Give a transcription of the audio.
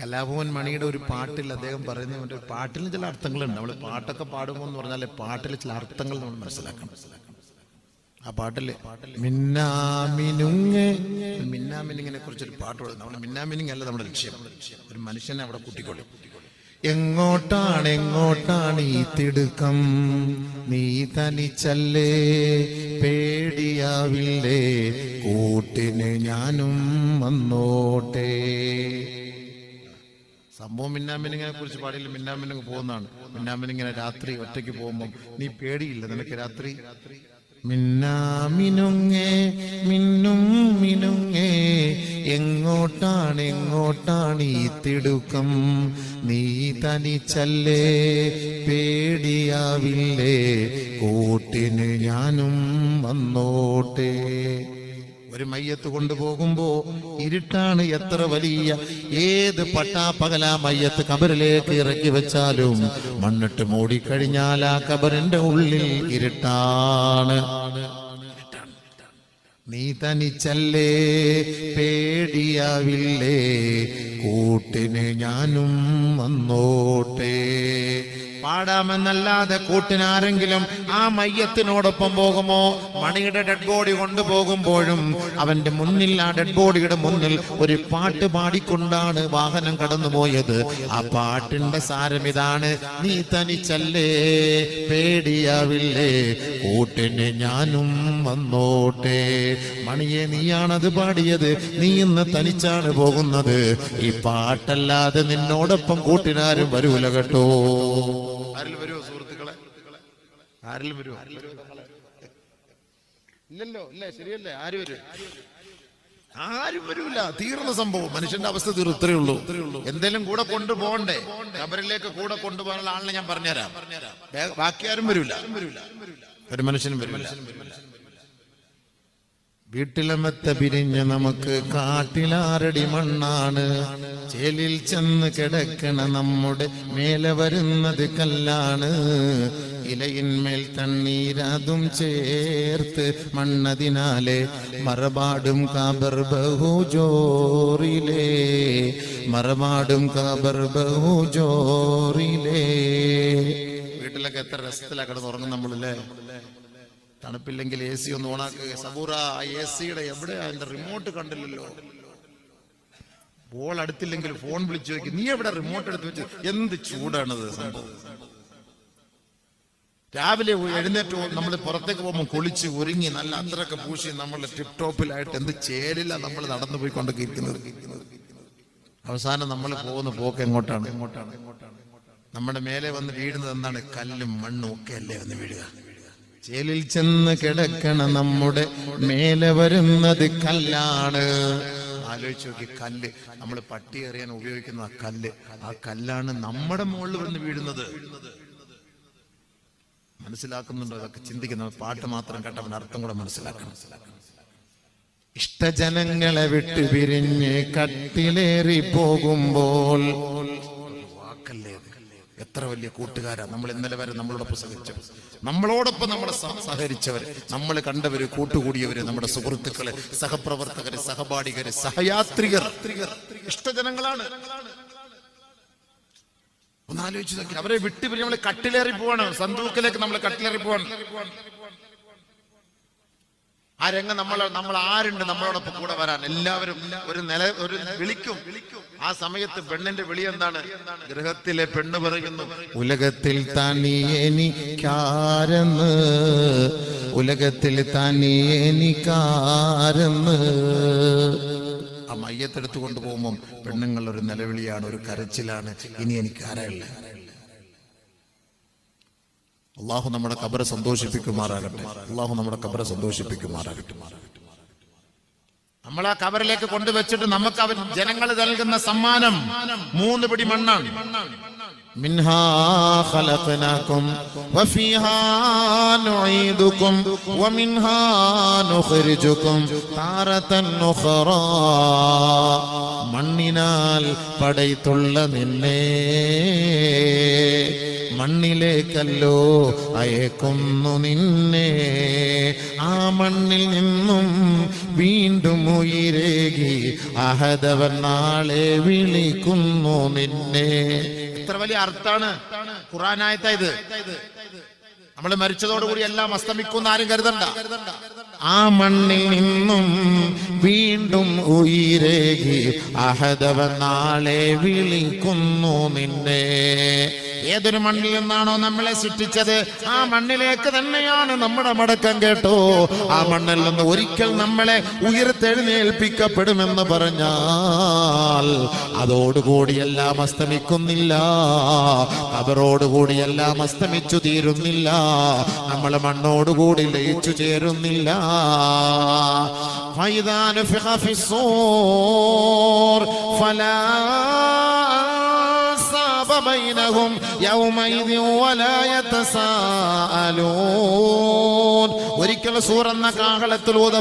കലാഭവൻ മണിയുടെ ഒരു പാട്ടിൽ അദ്ദേഹം പറയുന്ന ഒരു പാട്ടിന് ചില അർത്ഥങ്ങളുണ്ട്. നമ്മൾ പാട്ടൊക്കെ പാടുമ്പോൾ എന്ന് പറഞ്ഞാൽ പാട്ടിൽ ചില അർത്ഥങ്ങൾ നമ്മൾ മനസ്സിലാക്കണം. ആ പാട്ടിൽ മിന്നാമിനുങ്ങ് മിന്നാമിനുങ്ങിനെ കുറിച്ചൊരു പാട്ട് പാടും. നമ്മുടെ മിന്നാമിനുങ്ങ് അല്ല നമ്മുടെ ലക്ഷ്യം. ഒരു മനുഷ്യനെ അവിടെ കൂട്ടിക്കൊള്ളു. എങ്ങോട്ടാണ് എങ്ങോട്ടാണ് ഈ തിടുക്കം? നീ തനിച്ചല്ലേ പേടിയാവില്ലേ? കൂട്ടിന് ഞാനും വന്നോട്ടെ. സംഭവം മിന്നാമിനിങ്ങിനെ കുറിച്ച് പാടിയില്ല. മിന്നാമിനങ്ങ് പോകുന്നതാണ്. മിന്നാമിനിങ്ങനെ രാത്രി ഒറ്റയ്ക്ക് പോകുമ്പോൾ നീ പേടിയില്ല. നിനക്ക് രാത്രി മിന്നാമിനുങ്ങേ മിന്നും മിനുങ്ങേ എങ്ങോട്ടാണ് എങ്ങോട്ടാണ് ഈ തിടുക്കം? നീ തനിച്ചല്ലേ പേടിയാവില്ലേ? കൂട്ടിന് ഞാനും വന്നോട്ടെ. ഒരു മയ്യത്ത് കൊണ്ടുപോകുമ്പോ ഇരുട്ടാണ് എത്ര വലിയ. ഏത് പട്ടാപ്പകല മയ്യത്ത് കബറിലേക്ക് ഇറക്കി വെച്ചാലും മണ്ണിട്ട് മൂടിക്കഴിഞ്ഞാൽ ആ കബറിന്റെ ഉള്ളിൽ ഇരുട്ടാണ്. നീ തനിച്ചല്ലേ പേടിയാവില്ലേ? കൂട്ടിന് ഞാനും വന്നോട്ടെ. പാടാമെന്നല്ലാതെ കൂട്ടിനാരെങ്കിലും ആ മയ്യത്തിനോടൊപ്പം പോകുമോ? മണിയുടെ ഡെഡ് ബോഡി കൊണ്ടുപോകുമ്പോഴും അവന്റെ മുന്നിൽ ആ ഡെഡ് ബോഡിയുടെ മുന്നിൽ ഒരു പാട്ട് പാടിക്കൊണ്ടാണ് വാഹനം കടന്നുപോയത്. ആ പാട്ടിന്റെ സാരം ഇതാണ് നീ തനിച്ചല്ലേ പേടിയാവില്ലേ കൂട്ടിന് ഞാനും വന്നോട്ടെ. മണിയെ നീയാണത് പാടിയത് നീ ഇന്ന് തനിച്ചാണ് പോകുന്നത്. ഈ പാട്ടല്ലാതെ നിന്നോടൊപ്പം കൂട്ടിനാരും വരൂല കേട്ടോ. ആരിലും വരുമോ ഇല്ലല്ലോ ഇല്ലേ ശരിയല്ലേ ആര് വരും? ആരും വരൂല. തീർന്ന സംഭവം. മനുഷ്യന്റെ അവസ്ഥ തീർന്നു ഇത്രയേ ഉള്ളൂ. എന്തെങ്കിലും കൂടെ കൊണ്ടുപോകണ്ടേ? കബറിലേക്ക് കൂടെ കൊണ്ടുപോകാനുള്ള ആളിനെ ഞാൻ പറഞ്ഞുതരാം. ബാക്കി ആരും വരൂല. ഒരു മനുഷ്യനും വരില്ല വീട്ടിലമെത്ത പിരിഞ്ഞ് നമുക്ക് കാട്ടിലാരടി മണ്ണാണ്. ചേലിൽ ചെന്ന് കിടക്കണ നമ്മുടെ മേലെ വരുന്നത് കല്ലാണ്. ഇലയിന്മേൽ തണ്ണീരതും ചേർത്ത് മണ്ണതിനാലെ മറപാടും കാബർ ബഹുജോറിലേ. മറപാടും കാബർ ബഹുജോറിലേ. വീട്ടിലൊക്കെ എത്ര രസത്തിലാ കിടന്നുറങ്ങും നമ്മളില്ലേ? തണുപ്പില്ലെങ്കിൽ എ സി ഒന്ന് ഓണാക്കുക സബൂറ എ സിയുടെ എവിടെ അതിന്റെ റിമോട്ട് കണ്ടില്ലല്ലോ. ബോൾ അടുത്തില്ലെങ്കിൽ ഫോൺ വിളിച്ചു വെക്കും നീ എവിടെ റിമോട്ട് എടുത്ത് വെച്ച്? എന്ത് ചൂടാണത് സംഭവം. രാവിലെ എഴുന്നേറ്റ് നമ്മൾ പുറത്തേക്ക് പോകുമ്പോൾ കുളിച്ച് ഒരുങ്ങി നല്ല അത്രയൊക്കെ പൂശി നമ്മൾ ടിപ് ടോപ്പിലായിട്ട് എന്ത് ചേലില്ല നമ്മൾ നടന്നു പോയിക്കൊണ്ടൊക്കെ ഇരിക്കുന്നത് അവസാനം നമ്മൾ പോകുന്ന പോക്ക് എങ്ങോട്ടാണ്? എങ്ങോട്ടാണ് നമ്മുടെ മേലെ വന്ന് വീഴുന്നത് എന്താണ്? കല്ലും മണ്ണും ഒക്കെ അല്ലേ വന്ന് വീഴുക. ചേലിൽ ചെന്ന് കിടക്കണ നമ്മുടെ മേലെ വരുന്നത് കല്ലാണ്. ആലോചിച്ച് നോക്കി കല്ല്. നമ്മൾ പട്ടി എറിയാൻ ഉപയോഗിക്കുന്ന ആ കല്ല്. ആ കല്ലാണ് നമ്മുടെ മുകളിൽ വന്ന് വീഴുന്നത്. മനസ്സിലാക്കുന്നുണ്ടോ? അതൊക്കെ ചിന്തിക്കുന്ന പാട്ട് മാത്രം കേട്ടവൻ അർത്ഥം കൂടെ മനസ്സിലാക്കണം. ഇഷ്ടജനങ്ങളെ വിട്ടു പിരിഞ്ഞ് കട്ടിലേറി പോകുമ്പോൾ എത്ര വലിയ കൂട്ടുകാരാ? നമ്മൾ ഇന്നലെ വരെ നമ്മളോടൊപ്പം സഹിച്ചു നമ്മളോടൊപ്പം നമ്മളെ സഹ- സഹകരിച്ചവർ നമ്മൾ കണ്ടവര് കൂട്ടുകൂടിയവര് നമ്മുടെ സുഹൃത്തുക്കൾ സഹപ്രവർത്തകര് സഹപാഠികര് സഹയാത്രികർ. ഇഷ്ടജനങ്ങളാണ്. ഒന്ന് ആലോചിച്ച് നോക്കി അവരെ വിട്ട് പിന്നെ നമ്മൾ കട്ടിലേറി പോവാണ്. സന്തൂക്കിലേക്ക് നമ്മൾ കട്ടിലേറി പോവാണ്. ആ രംഗം നമ്മൾ നമ്മൾ ആരുണ്ട് നമ്മളോടൊപ്പം കൂടെ വരാൻ? എല്ലാവരും ഒരു നില ഒരു വിളിക്കും. ആ സമയത്ത് പെണ്ണിന്റെ വിളി എന്താണ്? ഗൃഹത്തിലെ പെണ്ണ് പറയുന്നു ഉലകത്തിൽ തനി എനിക്കാരെന്ന്. ഉലകത്തിൽ തനി എനിക്കാരെന്ന്. ആ മയ്യത്തെടുത്ത് കൊണ്ടുപോകുമ്പോൾ പെണ്ണുങ്ങൾ ഒരു നിലവിളിയാണ് ഒരു കരച്ചിലാണ്. ഇനി എനിക്ക് ആരായില്ല? അള്ളാഹു നമ്മുടെ കബറെ സന്തോഷിപ്പിക്കുമാറാകട്ടെ. അള്ളാഹു നമ്മുടെ കബറെ സന്തോഷിപ്പിക്കുമാറാകട്ടെ. നമ്മൾ ആ കബറിലേക്ക് കൊണ്ടുവച്ചിട്ട് നമുക്ക് അവൻ ജനങ്ങൾ നൽകുന്ന സമ്മാനം മൂന്ന് പിടി മണ്ണാണ് منها خلقناكم وفيها نعيدكم ومنها نخرجكم تارة أخرى മണ്ണിനാൽ പടയ്ത്തുള്ള നിന്നെ മണ്ണിലേക്കല്ലോ അയക്കുന്നു നിന്നെ. ആ മണ്ണിൽ നിന്നും വീണ്ടും ഉയരേകി അഹദവൻ നാളെ വിളിക്കുന്നു നിന്നെ. ഇത്ര വലിയ അർത്ഥാണ് ഖുറാനായത്തായത് നമ്മൾ മരിച്ചതോടുകൂടി എല്ലാം അസ്തമിക്കുന്ന ആരും കരുതണ്ട. ആ മണ്ണിൽ നിന്നും വീണ്ടും ഉയരേകി അഹദവ നാളെ വിളിക്കുന്നു നിന്നെ. ഏതൊരു മണ്ണിൽ നിന്നാണോ നമ്മളെ സൃഷ്ടിച്ചത്? ആ മണ്ണിലേക്ക് തന്നെയാണ് നമ്മുടെ മടക്കം കേട്ടോ. ആ മണ്ണിൽ നിന്ന് ഒരിക്കൽ നമ്മളെ ഉയർത്തെഴുന്നേൽപ്പിക്കപ്പെടുമെന്ന് പറഞ്ഞാൽ അതോടുകൂടിയെല്ലാം അസ്തമിക്കുന്നില്ല. അവരോടുകൂടിയെല്ലാം അസ്തമിച്ചു തീരുന്നില്ല. നമ്മൾ മണ്ണോടുകൂടി ലയിച്ചു ചേരുന്നില്ല. فإذا نفخ في الصور فلا أنساب بينهم يومئذ ولا يتساءلون ഒരിക്കൽ സൂറന്ന കാഹളത്തിൽ ഊത